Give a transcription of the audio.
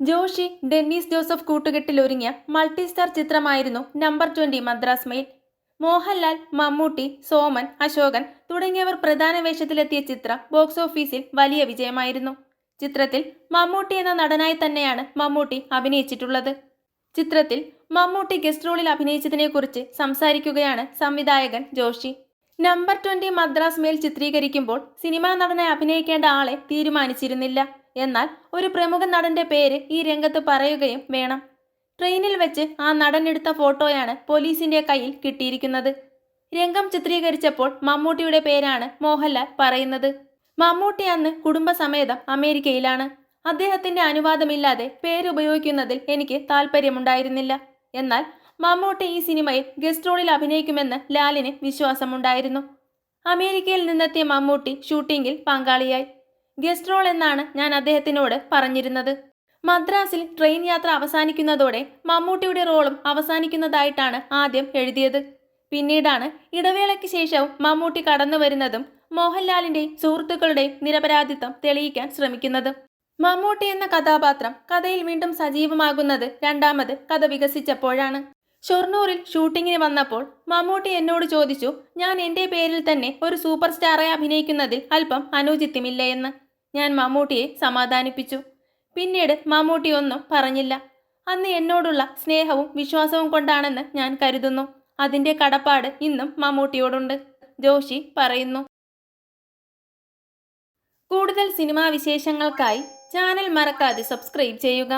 Joshi Dennis Joseph കൂട്ടുകെട്ടിൽ ഒരുങ്ങിയ multi star ചിത്രമായിരുന്നു number twenty Madras mail. Mohanlal Mammootty Soman Ashokan തുടങ്ങിയവർ പ്രധാന വേഷത്തിലെത്തിയ ചിത്രം ബോക്സ് ഓഫീസിൽ വലിയ വിജയമായിരുന്നു. ചിത്രത്തിൽ മമ്മൂട്ടി എന്ന നടനായി തന്നെയാണ് മമ്മൂട്ടി അഭിനയിച്ചിട്ടുള്ളത്. ചിത്രത്തിൽ മമ്മൂട്ടി ഗസ്റ്റ് റോളിൽ അഭിനയിച്ചതിനെക്കുറിച്ച് സംസാരിക്കുകയാണ് സംവിധായകൻ ജോഷി. നമ്പർ ട്വന്റി മദ്രാസ് മേൽ ചിത്രീകരിക്കുമ്പോൾ സിനിമാ നടനെ അഭിനയിക്കേണ്ട ആളെ തീരുമാനിച്ചിരുന്നില്ല. എന്നാൽ ഒരു പ്രമുഖ നടന്റെ പേര് ഈ രംഗത്ത് പറയുകയും വേണം. ട്രെയിനിൽ വെച്ച് ആ നടൻ എടുത്ത ഫോട്ടോയാണ് പോലീസിന്റെ കയ്യിൽ കിട്ടിയിരിക്കുന്നത്. രംഗം ചിത്രീകരിച്ചപ്പോൾ മമ്മൂട്ടിയുടെ പേരാണ് മോഹൻലാൽ പറയുന്നത്. മമ്മൂട്ടി അന്ന് കുടുംബസമേതം അമേരിക്കയിലാണ്. അദ്ദേഹത്തിന്റെ അനുവാദമില്ലാതെ പേരുപയോഗിക്കുന്നതിൽ എനിക്ക് താല്പര്യമുണ്ടായിരുന്നില്ല എന്നാൽ മമ്മൂട്ടി ഈ സിനിമയിൽ ഗസ്റ്റ് റോളിൽ അഭിനയിക്കുമെന്ന് ലാലിന് വിശ്വാസമുണ്ടായിരുന്നു. അമേരിക്കയിൽ നിന്നെത്തിയ മമ്മൂട്ടി ഷൂട്ടിംഗിൽ പങ്കാളിയായി. ഗസ്റ്റ് റോൾ എന്നാണ് ഞാൻ അദ്ദേഹത്തിനോട് പറഞ്ഞിരുന്നത്. മദ്രാസിൽ ട്രെയിൻ യാത്ര അവസാനിക്കുന്നതോടെ മമ്മൂട്ടിയുടെ റോളും അവസാനിക്കുന്നതായിട്ടാണ് ആദ്യം എഴുതിയത്. പിന്നീടാണ് ഇടവേളയ്ക്ക് ശേഷവും മമ്മൂട്ടി കടന്നു വരുന്നതും മോഹൻലാലിന്റെയും സുഹൃത്തുക്കളുടെയും നിരപരാധിത്വം തെളിയിക്കാൻ ശ്രമിക്കുന്നതും. മമ്മൂട്ടി എന്ന കഥാപാത്രം കഥയിൽ വീണ്ടും സജീവമാകുന്നത് രണ്ടാമത് കഥ വികസിച്ചപ്പോഴാണ്. ഷൊർണൂറിൽ ഷൂട്ടിങ്ങിന് വന്നപ്പോൾ മമ്മൂട്ടി എന്നോട് ചോദിച്ചു ഞാൻ എന്റെ പേരിൽ തന്നെ ഒരു സൂപ്പർ സ്റ്റാറായി അഭിനയിക്കുന്നതിൽ അല്പം അനുചിത്യമില്ല എന്ന് ഞാൻ മമ്മൂട്ടിയെ സമാധാനിപ്പിച്ചു. പിന്നീട് മമ്മൂട്ടി ഒന്നും പറഞ്ഞില്ല. അന്ന് എന്നോടുള്ള സ്നേഹവും വിശ്വാസവും കൊണ്ടാണെന്ന് ഞാൻ കരുതുന്നു. അതിന്റെ കടപ്പാട് ഇന്നും മമ്മൂട്ടിയോടുണ്ട് ജോഷി പറയുന്നു. കൂടുതൽ സിനിമാ വിശേഷങ്ങൾക്കായി ചാനൽ മറക്കാതെ സബ്സ്ക്രൈബ് ചെയ്യുക.